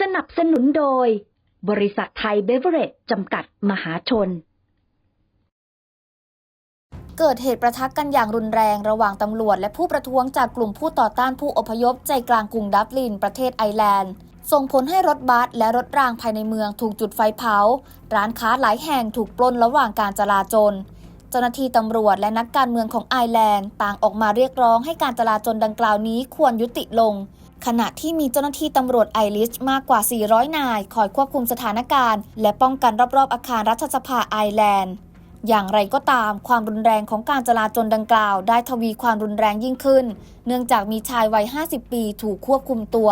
สนับสนุนโดย บริษัทไทยเบเวอเรจจำกัดมหาชน เกิดเหตุประทะกันอย่างรุนแรงระหว่างตำรวจและผู้ประท้วงจากกลุ่มผู้ต่อต้านผู้อพยพใจกลางกรุงดับลิน ประเทศไอร์แลนด์ ส่งผลให้รถบัสและรถรางภายในเมืองถูกจุดไฟเผา ร้านค้าหลายแห่งถูกปล้นระหว่างการจลาจลเจ้าหน้าที่ตำรวจและนักการเมืองของไอร์แลนด์ ต่างออกมาเรียกร้องให้การจลาจลดังกล่าวนี้ควรยุติลง ขณะที่มีเจ้าหน้าที่ตำรวจไอริชมากกว่า 400 นาย คอยควบคุมสถานการณ์ และป้องกันรอบๆ อาคารรัฐสภาไอร์แลนด์ อย่างไรก็ตาม ความรุนแรงของการจลาจลดังกล่าว ได้ทวีความรุนแรงยิ่งขึ้น เนื่องจากมีชายวัย 50 ปีถูกควบคุมตัว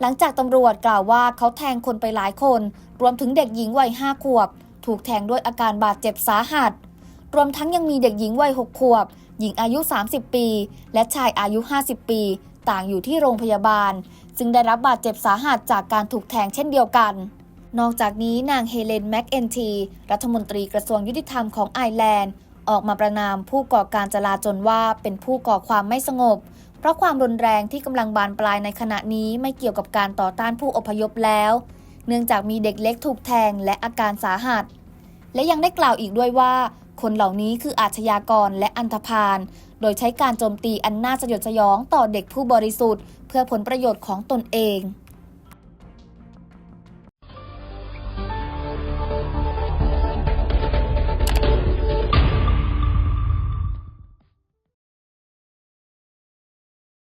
หลังจากตำรวจกล่าวว่าเขาแทงคนไปหลายคน รวมถึงเด็กหญิงวัย 5 ขวบ ถูกแทงด้วยอาการบาดเจ็บสาหัส รวมทั้งยังมีเด็กหญิงวัย 6 ขวบ หญิงอายุ 30 ปี และชายอายุ 50 ปี ต่างอยู่ที่โรงพยาบาล ซึ่งได้รับบาดเจ็บสาหัสจากการถูกแทงเช่นเดียวกัน นอกจากนี้นางเฮเลนแม็กเอนทีรัฐมนตรีกระทรวงยุติธรรมของไอร์แลนด์ ออกมาประนามผู้ก่อการจลาจลว่าเป็นผู้ก่อความไม่สงบ เพราะความรุนแรงที่กำลังบานปลายในขณะนี้ไม่เกี่ยวกับการต่อต้านผู้อพยพแล้ว เนื่องจากมีเด็กเล็กถูกแทงและอาการสาหัส และยังได้กล่าวอีกด้วยว่าคนเหล่านี้คืออาชญากรและอันธพาล โดยใช้การโจมตีอันน่าสยดสยองต่อเด็กผู้บริสุทธิ์ เพื่อผลประโยชน์ของตนเอง